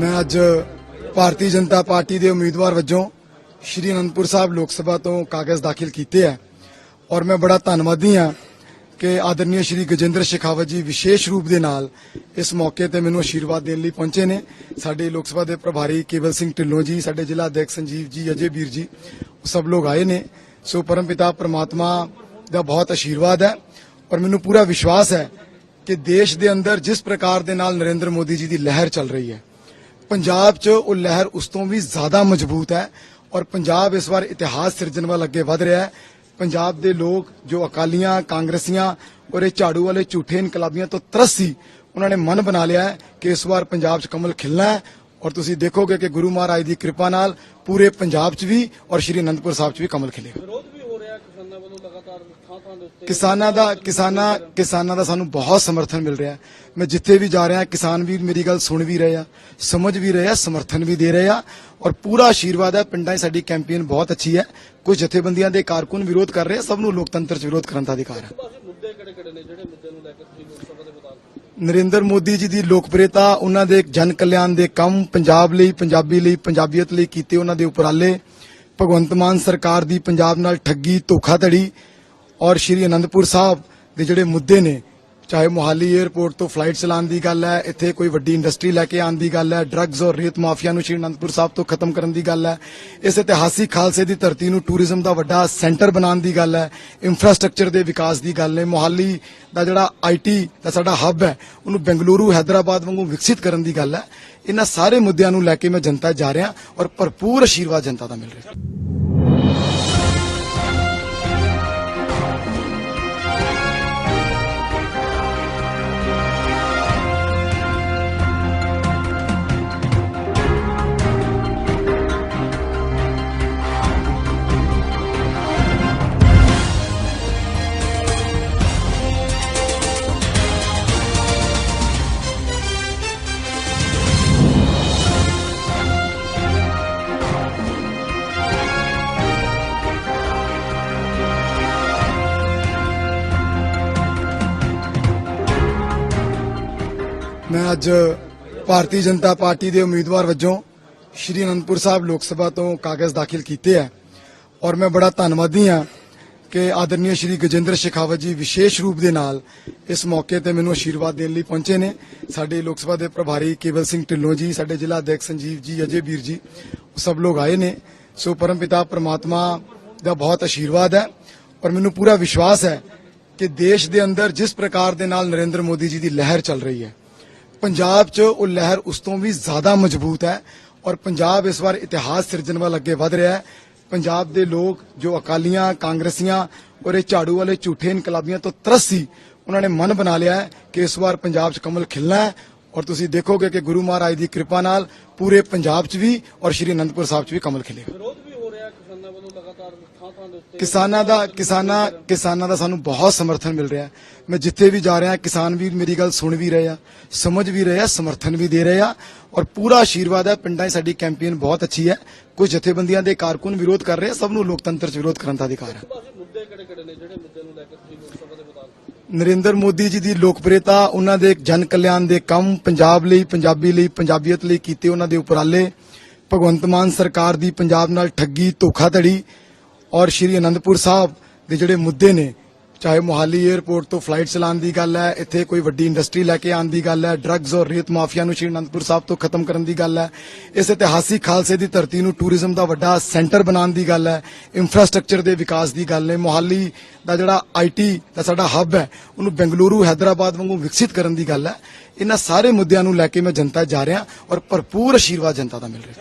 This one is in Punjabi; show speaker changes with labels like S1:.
S1: ਮੈਂ ਅੱਜ ਭਾਰਤੀ ਜਨਤਾ ਪਾਰਟੀ ਦੇ ਉਮੀਦਵਾਰ ਵਜੋਂ ਸ਼੍ਰੀ ਅਨੰਦਪੁਰ ਸਾਹਿਬ ਲੋਕ ਸਭਾ ਤੋਂ ਕਾਗਜ਼ ਦਾਖਲ ਕੀਤੇ ਹੈ ਔਰ ਮੈਂ ਬੜਾ ਧੰਨਵਾਦੀ ਹਾਂ ਕਿ ਆਦਰਨੀय ਸ਼੍ਰੀ ਗਜੇਂਦਰ ਸ਼ੇਖਾਵਤ ਜੀ ਵਿਸ਼ੇਸ਼ ਰੂਪ ਦੇ ਨਾਲ ਇਸ ਮੌਕੇ ਤੇ ਮੈਨੂੰ ਆਸ਼ੀਰਵਾਦ ਦੇਣ ਲਈ ਪਹੁੰਚੇ ਨੇ। ਸਾਡੇ ਲੋਕ ਸਭਾ ਦੇ ਪ੍ਰਭਾਰੀ ਕੇਵਲ ਸਿੰਘ ਢਿੱਲੋਂ ਜੀ, ਸਾਡੇ ਜ਼ਿਲ੍ਹਾ ਅਧਿਕਸ਼ ਸੰਜੀਵ ਜੀ, ਅਜੇ ਵੀਰ ਜੀ, ਉਹ ਸਭ ਲੋਕ ਆਏ ਨੇ। ਸੋ ਪਰਮਪਿਤਾ ਪ੍ਰਮਾਤਮਾ ਦਾ ਬਹੁਤ ਆਸ਼ੀਰਵਾਦ ਹੈ ਔਰ ਮੈਨੂੰ ਪੂਰਾ ਵਿਸ਼ਵਾਸ ਹੈ ਕਿ ਦੇਸ਼ ਦੇ ਅੰਦਰ ਜਿਸ ਪ੍ਰਕਾਰ ਦੇ ਨਾਲ ਨਰਿੰਦਰ ਮੋਦੀ ਜੀ ਦੀ ਲਹਿਰ ਚੱਲ ਰਹੀ ਹੈ ਪੰਜਾਬ 'ਚ ਉਹ ਲਹਿਰ ਉਸ ਤੋਂ ਵੀ ਜ਼ਿਆਦਾ ਮਜ਼ਬੂਤ ਹੈ ਔਰ ਪੰਜਾਬ ਇਸ ਵਾਰ ਇਤਿਹਾਸ ਸਿਰਜਣ ਵੱਲ ਅੱਗੇ ਵਧ ਰਿਹਾ ਹੈ। ਪੰਜਾਬ ਦੇ ਲੋਕ ਜੋ ਅਕਾਲੀਆਂ, ਕਾਂਗਰਸੀਆਂ ਔਰ ਇਹ ਝਾੜੂ ਵਾਲੇ ਝੂਠੇ ਇਨਕਲਾਬੀਆਂ ਤੋਂ ਤਰਸ ਸੀ ਉਹਨਾਂ ਨੇ ਮਨ ਬਣਾ ਲਿਆ ਹੈ ਕਿ ਇਸ ਵਾਰ ਪੰਜਾਬ 'ਚ ਕਮਲ ਖਿਲਣਾ ਹੈ ਔਰ ਤੁਸੀਂ ਦੇਖੋਗੇ ਕਿ ਗੁਰੂ ਮਹਾਰਾਜ ਦੀ ਕਿਰਪਾ ਨਾਲ ਪੂਰੇ ਪੰਜਾਬ 'ਚ ਵੀ ਔਰ ਸ਼੍ਰੀ ਅਨੰਦਪੁਰ ਸਾਹਿਬ 'ਚ ਵੀ ਕਮਲ ਖਿਲੇਗਾ
S2: ਵਿਰੋਧ ਵੀ ਹੋ ਰਿਹਾ ਕਿਸਾਨਾਂ ਵੱਲੋਂ ਲਗਾਤਾਰ ਥਾਂ ਥਾਂ ਦੇ ਉੱਤੇ
S1: ਕਿਸਾਨਾਂ ਦਾ ਕਿਸਾਨਾਂ ਕਿਸਾਨਾਂ ਦਾ ਸਾਨੂੰ ਬਹੁਤ ਸਮਰਥਨ ਮਿਲ ਰਿਹਾ ਮੈਂ ਜਿੱਥੇ ਵੀ ਜਾ ਰਿਹਾ ਕਿਸਾਨ ਵੀ ਮੇਰੀ ਗੱਲ ਸੁਣ ਵੀ ਰਹੇ ਆ ਸਮਝ ਵੀ ਰਹੇ ਆ ਸਮਰਥਨ ਵੀ ਦੇ ਰਹੇ ਆ ਔਰ ਪੂਰਾ ਆਸ਼ੀਰਵਾਦ ਹੈ ਪਿੰਡਾਂ 'ਚ ਸਾਡੀ ਕੈਂਪੇਨ ਬਹੁਤ ਅੱਛੀ ਹੈ। ਕੁਝ ਜਥੇਬੰਦੀਆਂ ਦੇ ਕਾਰਕੁਨ ਵਿਰੋਧ ਕਰ ਰਹੇ ਆ ਸਭ ਨੂੰ ਲੋਕਤੰਤਰ 'ਚ ਵਿਰੋਧ ਕਰਨ ਦਾ ਅਧਿਕਾਰ ਹੈ।
S2: ਬਾਕੀ ਮੁੱਦੇ ਕਿਹੜੇ ਕਿਹੜੇ ਨੇ ਜਿਹੜੇ ਮੁੱਦੇ ਨੂੰ ਲੈ ਕੇ ਤੁਸੀਂ ਲੋਕ ਸਭਾ ਦੇ ਮੁਤਾਬਕ
S1: ਨਰਿੰਦਰ ਮੋਦੀ ਜੀ ਦੀ ਲੋਕਪ੍ਰਿਯਤਾ ਉਹਨਾਂ ਦੇ ਜਨ ਕਲਿਆਣ ਦੇ ਕੰਮ ਪੰਜਾਬ ਲਈ ਪੰਜਾਬੀ ਲਈ ਪੰਜਾਬੀਅਤ ਲਈ ਕੀਤੇ ਉਹਨਾਂ ਦੇ ਉਪਰਾਲੇ ਭਗਵੰਤ ਮਾਨ ਸਰਕਾਰ ਦੀ ਪੰਜਾਬ ਨਾਲ ਠੱਗੀ, ਧੋਖਾਧੜੀ ਔਰ ਸ਼੍ਰੀ ਅਨੰਦਪੁਰ ਸਾਹਿਬ ਦੇ ਜਿਹੜੇ ਮੁੱਦੇ ਨੇ ਚਾਹੇ ਮੁਹਾਲੀ 에ਅਰਪੋਰਟ ਤੋਂ ਫਲਾਈਟ ਚਲਾਉਣ ਦੀ ਗੱਲ ਹੈ, ਇੱਥੇ ਕੋਈ ਵੱਡੀ ਇੰਡਸਟਰੀ ਲੈ ਕੇ ਆਉਣ ਦੀ ਗੱਲ ਹੈ ਡਰੱਗਸ ਔਰ ਰੇਤ ਮਾਫੀਆ ਨੂੰ ਸ਼੍ਰੀ ਅਨੰਦਪੁਰ ਸਾਹਿਬ ਤੋਂ ਖਤਮ ਕਰਨ ਦੀ ਗੱਲ ਹੈ, ਇਸ ਇਤਿਹਾਸਿਕ ਖਾਲਸੇ ਦੀ ਧਰਤੀ ਨੂੰ ਟੂਰਿਜ਼ਮ ਦਾ ਵੱਡਾ ਸੈਂਟਰ ਬਣਾਉਣ ਦੀ ਗੱਲ ਹੈ ਇਨਫਰਾਸਟ੍ਰਕਚਰ ਦੇ ਵਿਕਾਸ ਦੀ ਗੱਲ ਹੈ, ਮੋਹਾਲੀ ਦਾ ਜਿਹੜਾ ਆਈਟੀ ਦਾ ਸਾਡਾ ਹੱਬ ਹੈ, ਉਹਨੂੰ ਬੈਂਗਲੁਰੂ, ਹੈਦਰਾਬਾਦ ਵਾਂਗੂ ਵਿਕਸਿਤ ਕਰਨ ਦੀ ਗੱਲ ਹੈ। ਇਹਨਾਂ ਸਾਰੇ ਮੁੱਦਿਆਂ ਨੂੰ ਲੈ ਕੇ ਮੈਂ ਜਨਤਾ ਜਾ ਰਿਹਾ ਔਰ ਭਰਪੂਰ ਆਸ਼ੀਰਵਾਦ ਜਨਤਾ ਦਾ ਮਿਲ ਰਿਹਾ। ਮੈਂ ਅੱਜ ਭਾਰਤੀ ਜਨਤਾ ਪਾਰਟੀ ਦੇ ਉਮੀਦਵਾਰ ਵਜੋਂ ਸ਼੍ਰੀ ਅਨੰਦਪੁਰ ਸਾਹਿਬ ਲੋਕ ਸਭਾ ਤੋਂ ਕਾਗਜ਼ ਦਾਖਲ ਕੀਤੇ ਹੈ ਔਰ ਮੈਂ ਬੜਾ ਧੰਨਵਾਦੀ ਹਾਂ ਕਿ ਆਦਰਨੀय ਸ਼੍ਰੀ ਗਜੇਂਦਰ ਸ਼ੇਖਾਵਤ ਜੀ ਵਿਸ਼ੇਸ਼ ਰੂਪ ਦੇ ਨਾਲ ਇਸ ਮੌਕੇ ਤੇ ਮੈਨੂੰ ਆਸ਼ੀਰਵਾਦ ਦੇਣ ਲਈ ਪਹੁੰਚੇ ਨੇ। ਸਾਡੇ ਲੋਕ ਸਭਾ ਦੇ ਪ੍ਰਭਾਰੀ ਕੇਵਲ ਸਿੰਘ ਢਿੱਲੋਂ ਜੀ, ਸਾਡੇ ਜ਼ਿਲ੍ਹਾ ਅਧਿਕਸ਼ ਸੰਜੀਵ ਜੀ, ਅਜੇ ਵੀਰ ਜੀ, ਉਹ ਸਭ ਲੋਕ ਆਏ ਨੇ। ਸੋ ਪਰਮਪਿਤਾ ਪ੍ਰਮਾਤਮਾ ਦਾ ਬਹੁਤ ਆਸ਼ੀਰਵਾਦ ਹੈ ਔਰ ਮੈਨੂੰ ਪੂਰਾ ਵਿਸ਼ਵਾਸ ਹੈ ਕਿ ਦੇਸ਼ ਦੇ ਅੰਦਰ ਜਿਸ ਪ੍ਰਕਾਰ ਦੇ ਨਾਲ ਨਰਿੰਦਰ ਮੋਦੀ ਜੀ ਦੀ ਲਹਿਰ ਚੱਲ ਰਹੀ ਹੈ ਪੰਜਾਬ 'ਚ ਉਹ ਲਹਿਰ ਉਸ ਤੋਂ ਵੀ ਜ਼ਿਆਦਾ ਮਜ਼ਬੂਤ ਹੈ ਔਰ ਪੰਜਾਬ ਇਸ ਵਾਰ ਇਤਿਹਾਸ ਸਿਰਜਣ ਵੱਲ ਅੱਗੇ ਵਧ ਰਿਹਾ ਹੈ। ਪੰਜਾਬ ਦੇ ਲੋਕ ਜੋ ਅਕਾਲੀਆਂ, ਕਾਂਗਰਸੀਆਂ ਔਰ ਇਹ ਝਾੜੂ ਵਾਲੇ ਝੂਠੇ ਇਨਕਲਾਬੀਆਂ ਤੋਂ ਤਰਸ ਸੀ ਉਹਨਾਂ ਨੇ ਮਨ ਬਣਾ ਲਿਆ ਹੈ ਕਿ ਇਸ ਵਾਰ ਪੰਜਾਬ 'ਚ ਕਮਲ ਖਿਲਣਾ ਹੈ ਔਰ ਤੁਸੀਂ ਦੇਖੋਗੇ ਕਿ ਗੁਰੂ ਮਹਾਰਾਜ ਦੀ ਕਿਰਪਾ ਨਾਲ ਪੂਰੇ ਪੰਜਾਬ 'ਚ ਵੀ ਔਰ ਸ਼੍ਰੀ ਅਨੰਦਪੁਰ ਸਾਹਿਬ 'ਚ ਵੀ ਕਮਲ ਖਿਲੇਗਾ।
S2: ਕਿਸਾਨਾਂ ਦੇ
S1: ਕਿਸਾਨਾਂ ਕਿਸਾਨਾਂ ਦਾ ਸਾਨੂੰ ਬਹੁਤ ਸਮਰਥਨ ਮਿਲ ਰਿਹਾ ਮੈਂ ਜਿੱਥੇ ਵੀ ਜਾ ਰਿਹਾ ਕਿਸਾਨ ਵੀ ਮੇਰੀ ਗੱਲ ਸੁਣ ਵੀ ਰਹੇ ਆ ਸਮਝ ਵੀ ਰਹੇ ਆ ਸਮਰਥਨ ਵੀ ਦੇ ਰਹੇ ਆ ਔਰ ਪੂਰਾ ਆਸ਼ੀਰਵਾਦ ਹੈ ਪਿੰਡਾਂ 'ਚ ਸਾਡੀ ਕੈਂਪੇਨ ਬਹੁਤ ਅੱਛੀ ਹੈ। ਕੁਝ ਜਥੇਬੰਦੀਆਂ ਦੇ ਕਾਰਕੁਨ ਵਿਰੋਧ ਕਰ ਰਹੇ ਆ ਸਭ ਨੂੰ ਲੋਕਤੰਤਰ 'ਚ ਵਿਰੋਧ ਕਰਨ ਦਾ ਅਧਿਕਾਰ ਹੈ। ਨਰਿੰਦਰ ਮੋਦੀ ਜੀ ਦੀ ਲੋਕਪ੍ਰਿਯਤਾ ਉਹਨਾਂ ਦੇ ਜਨ ਕਲਿਆਣ ਦੇ ਕੰਮ ਪੰਜਾਬ ਲਈ ਪੰਜਾਬੀ ਲਈ ਪੰਜਾਬੀਅਤ ਲਈ ਕੀਤੇ ਉਹਨਾਂ ਦੇ ਉਪਰਾਲੇ ਭਗਵੰਤ ਮਾਨ ਸਰਕਾਰ ਦੀ ਪੰਜਾਬ ਨਾਲ ਠੱਗੀ, ਧੋਖਾਧੜੀ ਔਰ ਸ਼੍ਰੀ ਅਨੰਦਪੁਰ ਸਾਹਿਬ ਦੇ ਜਿਹੜੇ ਮੁੱਦੇ ਨੇ, ਚਾਹੇ ਮੋਹਾਲੀ 에ਅਰਪੋਰਟ ਤੋਂ ਫਲਾਈਟ ਚਲਾਉਣ ਦੀ ਗੱਲ ਹੈ, ਇੱਥੇ ਕੋਈ ਵੱਡੀ ਇੰਡਸਟਰੀ ਲੈ ਕੇ ਆਉਣ ਦੀ ਗੱਲ ਹੈ ਡਰੱਗਸ ਔਰ ਰੇਤ ਮਾਫੀਆ ਨੂੰ ਸ਼੍ਰੀ ਅਨੰਦਪੁਰ ਸਾਹਿਬ ਤੋਂ ਖਤਮ ਕਰਨ ਦੀ ਗੱਲ ਹੈ, ਇਸ ਇਤਿਹਾਸਿਕ ਖਾਲਸੇ ਦੀ ਧਰਤੀ ਨੂੰ ਟੂਰਿਜ਼ਮ ਦਾ ਵੱਡਾ ਸੈਂਟਰ ਬਣਾਉਣ ਦੀ ਗੱਲ ਹੈ ਇਨਫਰਾਸਟ੍ਰਕਚਰ ਦੇ ਵਿਕਾਸ ਦੀ ਗੱਲ ਹੈ, ਮੋਹਾਲੀ ਦਾ ਜਿਹੜਾ ਆਈਟੀ ਦਾ ਸਾਡਾ ਹੱਬ ਹੈ, ਉਹਨੂੰ ਬੈਂਗਲੁਰੂ, ਹੈਦਰਾਬਾਦ ਵਾਂਗੂ ਵਿਕਸਿਤ ਕਰਨ ਦੀ ਗੱਲ ਹੈ, ਇਹਨਾਂ ਸਾਰੇ ਮੁੱਦਿਆਂ ਨੂੰ ਲੈ ਕੇ ਮੈਂ ਜਨਤਾ ਜਾ ਰਿਹਾ ਔਰ ਭਰਪੂਰ ਆਸ਼ੀਰਵਾਦ ਜਨਤਾ ਦਾ ਮਿਲ ਰਿਹਾ।